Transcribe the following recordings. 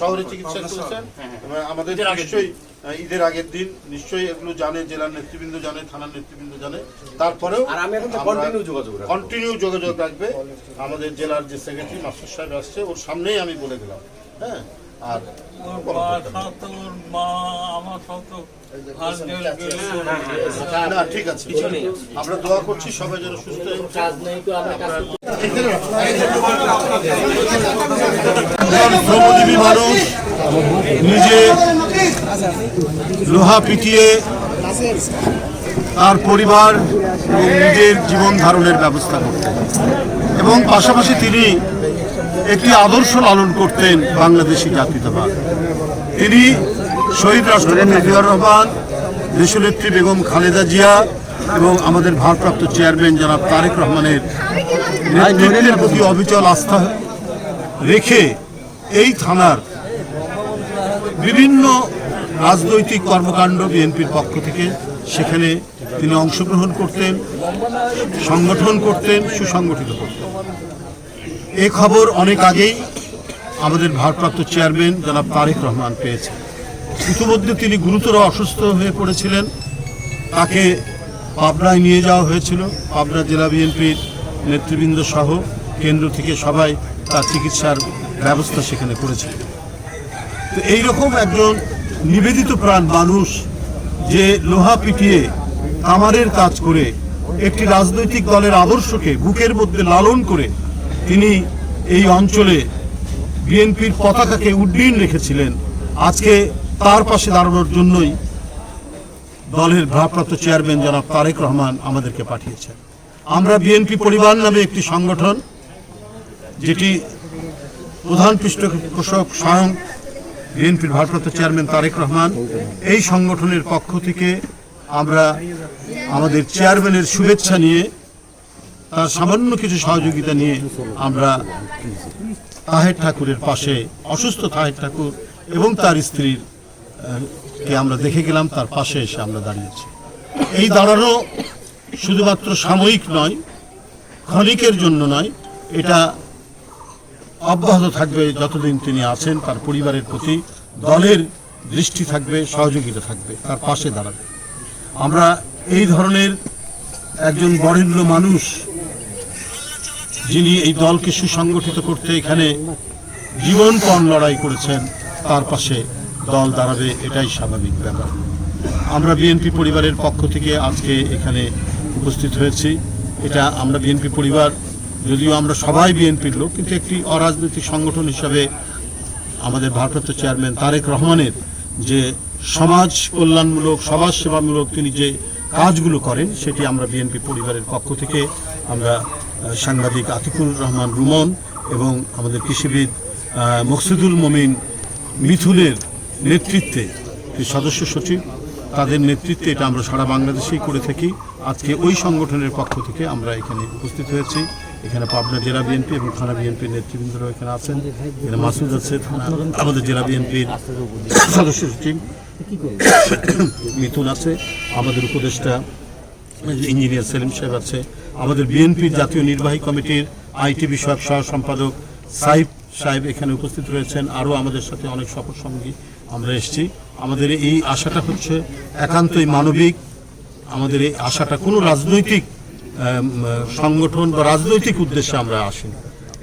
শহরে চিকিৎসা করেছেন আমাদের ঈদের আগের নিশ্চয়ই ঈদের আগের দিন নিশ্চয়ই এগুলো জানে জেলার নেতৃবৃন্দ জানে থানার নেতৃবৃন্দ জানে। তারপরেও কন্টিনিউ যোগাযোগ রাখবে। আমাদের জেলার যে সেক্রেটারি মাস্টার সাহেব আসছে ওর সামনেই আমি বলে দিলাম। হ্যাঁ? আর মা আমার সাথে হাল জল গেলে না ঠিক আছে। আমরা দোয়া করছি সবাই যেন সুস্থ শ্রমজীবী মানুষ নিজে লোহা পিটিয়ে তার পরিবার এবং নিজের জীবন ধারণের ব্যবস্থা করতেন এবং পাশাপাশি তিনি একটি আদর্শ লালন করতেন বাংলাদেশি জাতীয়তাবাদ তিনি শহীদ রাষ্ট্রপতি জিয়াউর রহমান, দেশনেত্রী বেগম খালেদা জিয়া এবং আমাদের ভারপ্রাপ্ত চেয়ারম্যান জনাব তারেক রহমানের নেতৃত্বের প্রতি অবিচল আস্থা রেখে এই থানার বিভিন্ন রাজনৈতিক কর্মকাণ্ড বিএনপির পক্ষ থেকে সেখানে তিনি অংশগ্রহণ করতেন, সংগঠন করতেন, সুসংগঠিত করতেন। এ খবর অনেক আগেই আমাদের ভারপ্রাপ্ত চেয়ারম্যান জনাব তারেক রহমান পেয়েছেন। ইতিমধ্যে তিনি গুরুতর অসুস্থ হয়ে পড়েছিলেন। তাকে পাবনায় নিয়ে যাওয়া হয়েছিল। পাবনা জেলা বিএনপির নেতৃবৃন্দ সহ কেন্দ্র থেকে সবাই তার চিকিৎসার ব্যবস্থা সেখানে করেছিল তো এইরকম একজন নিবেদিত প্রাণ মানুষ যে লোহা পিটিয়ে কামারের কাজ করে একটি রাজনৈতিক দলের আদর্শকে বুকের মধ্যে লালন করে তিনি এই অঞ্চলে বিএনপির পতাকাকে উড্ডীন রেখেছিলেন। আজকে তার পাশে দাঁড়ানোর জন্যই দলের ভারপ্রাপ্ত চেয়ারম্যান জনাব তারেক রহমান আমাদেরকে পাঠিয়েছেন। আমরা বিএনপি পরিবার নামে একটি সংগঠন, যেটি প্রধান পৃষ্ঠপোষক স্বয়ং বিএনপির ভারপ্রাপ্ত চেয়ারম্যান তারেক রহমান। এই সংগঠনের পক্ষ থেকে আমরা আমাদের চেয়ারম্যানের শুভেচ্ছা নিয়ে সামান্য কিছু সহযোগিতা নিয়ে আমরা তাহের ঠাকুরের পাশে অসুস্থ তাহের ঠাকুর এবং তার স্ত্রীর কে আমরা দেখে গেলাম, তার পাশে এসে আমরা দাঁড়িয়েছি। এই দাঁড়ানো শুধুমাত্র সাময়িক নয়, ক্ষণিকের জন্য নয়, এটা অব্যাহত থাকবে যতদিন তিনি আছেন, তার পরিবারের প্রতি দলের দৃষ্টি থাকবে, সহযোগিতা থাকবে, তার পাশে দাঁড়াবে। আমরা এই ধরনের একজন বরেণ্য মানুষ যিনি এই দলকে সুসংগঠিত করতে এখানে জীবনপণ লড়াই করেছেন, তার পাশে দল দাঁড়াবে, এটাই স্বাভাবিক ব্যাপার। আমরা বিএনপি পরিবারের পক্ষ থেকে আজকে এখানে উপস্থিত হয়েছি। এটা আমরা বিএনপি পরিবার, যদিও আমরা সবাই বিএনপির লোক, কিন্তু একটি অরাজনৈতিক সংগঠন হিসাবে আমাদের ভারপ্রাপ্ত চেয়ারম্যান তারেক রহমানের যে সমাজ কল্যাণমূলক, সমাজ সেবামূলক তিনি যে কাজগুলো করেন, সেটি আমরা বিএনপি পরিবারের পক্ষ থেকে আমরা সাংবাদিক আতিকুর রহমান রুমন এবং আমাদের কৃষিবিদ মকসুদুল মমিন মিথুনের নেতৃত্বে সদস্য সচিব, তাদের নেতৃত্বে এটা আমরা সারা বাংলাদেশেই করে থাকি। আজকে ওই সংগঠনের পক্ষ থেকে আমরা এখানে উপস্থিত হয়েছি। এখানে পাবনা জেলা বিএনপি এবং থানা বিএনপির নেতৃবৃন্দরা এখানে আছেন। এখানে মাসুদ আছে আমাদের জেলা বিএনপির সদস্য সচিব। মিথুন আছে, আমাদের উপদেষ্টা ইঞ্জিনিয়ার সেলিম সাহেব আছে। আমাদের বিএনপির জাতীয় নির্বাহী কমিটির আইটি বিষয়ক সহ সম্পাদক সাইফ সাহেব এখানে উপস্থিত রয়েছেন। আরও আমাদের সাথে অনেক সফর সঙ্গী আমরা এসেছি। আমাদের এই আশাটা হচ্ছে একান্তই মানবিক। আমাদের এই আশাটা কোনো রাজনৈতিক সংগঠন বা রাজনৈতিক উদ্দেশ্যে আমরা আসিনি।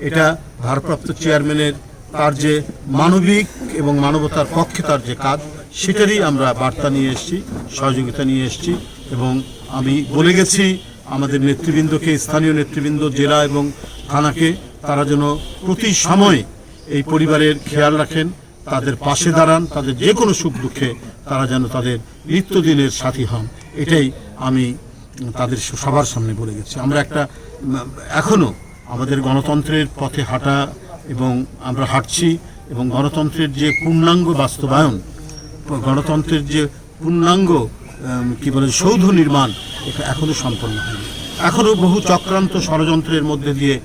এটা ভারপ্রাপ্ত চেয়ারম্যানের তার যে মানবিক এবং মানবতার পক্ষে তার যে কাজ সেটারই আমরা বার্তা নিয়ে এসেছি, সহযোগিতা নিয়ে এসেছি এবং আমি বলে গেছি আমাদের নেতৃবৃন্দকে, স্থানীয় নেতৃবৃন্দ, জেলা এবং থানাকে, তারা যেন প্রতি সময় এই পরিবারের খেয়াল রাখেন, তাদের পাশে দাঁড়ান, তাদের যে কোনো সুখ দুঃখে তারা যেন তাদের নিত্যদিনের সাথী হন। এটাই আমি তাদের সবার সামনে বলে গেছি। আমরা একটা এখনও আমাদের গণতন্ত্রের পথে হাঁটা এবং আমরা হাঁটছি এবং গণতন্ত্রের যে পূর্ণাঙ্গ বাস্তবায়ন গণতন্ত্রের যে পূর্ণাঙ্গ কি বলে, সৌধ নির্মাণ, এটা এখনও সম্পন্ন হয়নি। এখনও বহু চক্রান্ত ষড়যন্ত্রের মধ্যে দিয়ে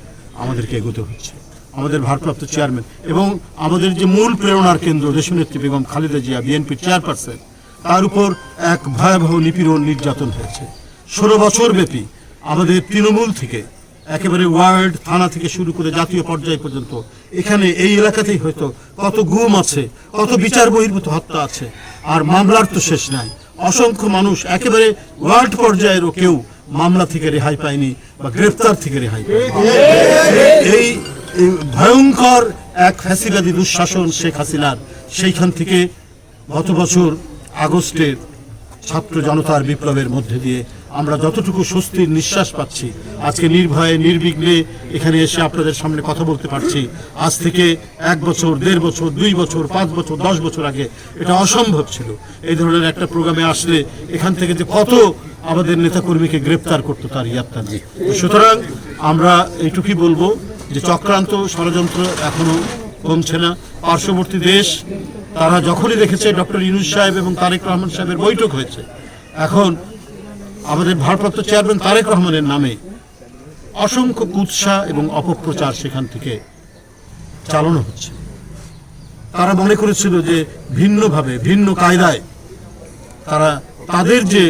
আমাদেরকে এগোতে হচ্ছে। আমাদের ভারপ্রাপ্ত চেয়ারম্যান এবং আমাদের যে মূল প্রেরণার কেন্দ্র দেশনেত্রী বেগম খালেদা জিয়া, বিএনপির চেয়ারপারসন, তার উপর এক ভয়াবহ নিপীড়ন নির্যাতন হয়েছে। ষোলো বছর ব্যাপী আমাদের তৃণমূল থেকে একেবারে ওয়ার্ড থানা থেকে শুরু করে জাতীয় পর্যায় পর্যন্ত। এখানে এই এলাকাতেই হয়তো কত গুম আছে, কত বিচার বহির্ভূত হত্যা আছে, আর মামলার তো শেষ নাই। অসংখ্য মানুষ একেবারে ওয়ার্ড পর্যায়েরও কেউ মামলা থেকে রেহাই পায়নি বা গ্রেফতার থেকে রেহাই এই ভয়ঙ্কর এক ফ্যাসিবাদী দুঃশাসন শেখ হাসিনার, সেইখান থেকে গত বছর আগস্টের ছাত্র জনতার বিপ্লবের মধ্যে দিয়ে আমরা যতটুকু স্বস্তির নিঃশ্বাস পাচ্ছি, আজকে নির্ভয়ে, নির্বিঘ্নে এখানে এসে আপনাদের সামনে কথা বলতে পারছি। আজ থেকে এক বছর, দেড় বছর, দুই বছর, পাঁচ বছর, দশ বছর আগে এটা অসম্ভব ছিল। এই ধরনের একটা প্রোগ্রামে আসলে এখান থেকে যে কত আমাদের নেতাকর্মীকে গ্রেপ্তার করতো তার ইয়াত্তা নেই সুতরাং আমরা এইটুকুই বলব যে চক্রান্ত ষড়যন্ত্র এখনও কমছে না। পার্শ্ববর্তী দেশ, তারা যখনই দেখেছে ডক্টর ইউনুস সাহেব এবং তারেক রহমান সাহেবের বৈঠক হয়েছে, এখন আমাদের ভারপ্রাপ্ত চেয়ারম্যান তারেক রহমানের নামে অসংখ্য কুৎসা এবং অপপ্রচার সেখান থেকে চালানো হচ্ছে। তারা মনে করেছিল যে ভিন্নভাবে, ভিন্ন কায়দায় তারা তাদের যে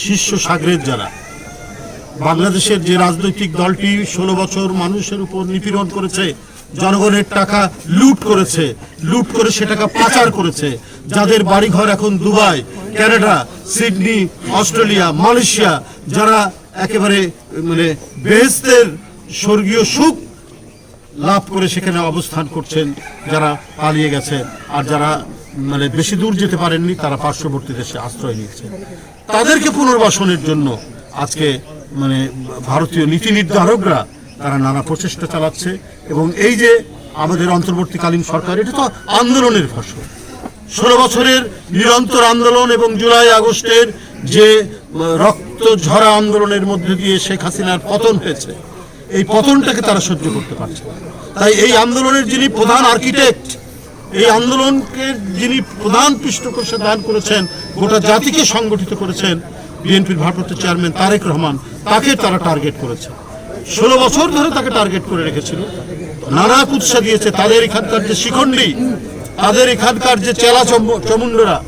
শীর্ষ সাগরের যারা, বাংলাদেশের যে রাজনৈতিক দলটি ষোলো বছর মানুষের উপর নিপীড়ন করেছে জনগণের টাকা লুট করেছে। লুট করে সে টাকা পাচার করেছে। যাদের বাড়িঘর এখন Dubai, Canada, Sydney, Australia, Malaysia, যারা একেবারে মানে বেহেস্তের স্বর্গীয় সুখ লাভ করে সেখানে অবস্থান করছেন, যারা পালিয়ে গেছে। আর যারা মানে বেশি দূর যেতে পারেননি, তারা পার্শ্ববর্তী দেশে আশ্রয় নিয়েছে। তাদেরকে পুনর্বাসনের জন্য আজকে মানে ভারতীয় নীতি নির্ধারকরা তারা নানা প্রচেষ্টা চালাচ্ছে এবং এই যে আমাদের অন্তর্বর্তীকালীন সরকার, এটা তো আন্দোলনের ফসল। ষোলো বছরের নিরন্তর আন্দোলন এবং জুলাই আগস্টের যে রক্ত ঝরা আন্দোলনের মধ্যে দিয়ে শেখ হাসিনার পতন হয়েছে, এই পতনটাকে তারা সহ্য করতে পারছে তাই এই আন্দোলনের যিনি প্রধান আর্কিটেক্ট, এই আন্দোলনকে যিনি প্রধান পৃষ্ঠপোষক দান করেছেন, গোটা জাতিকে সংগঠিত করেছেন, বিএনপির ভারপ্রাপ্ত চেয়ারম্যান তারেক রহমান, তাকে তারা টার্গেট করেছে। ষোলো বছর ধরে তাকে টার্গেট করে রেখেছিল। নানা কুৎসা দিয়েছে। তাদের এখানকার যে শিখণ্ডী, তাদের এখানকার যে চেলা চম- চমুন্ডরা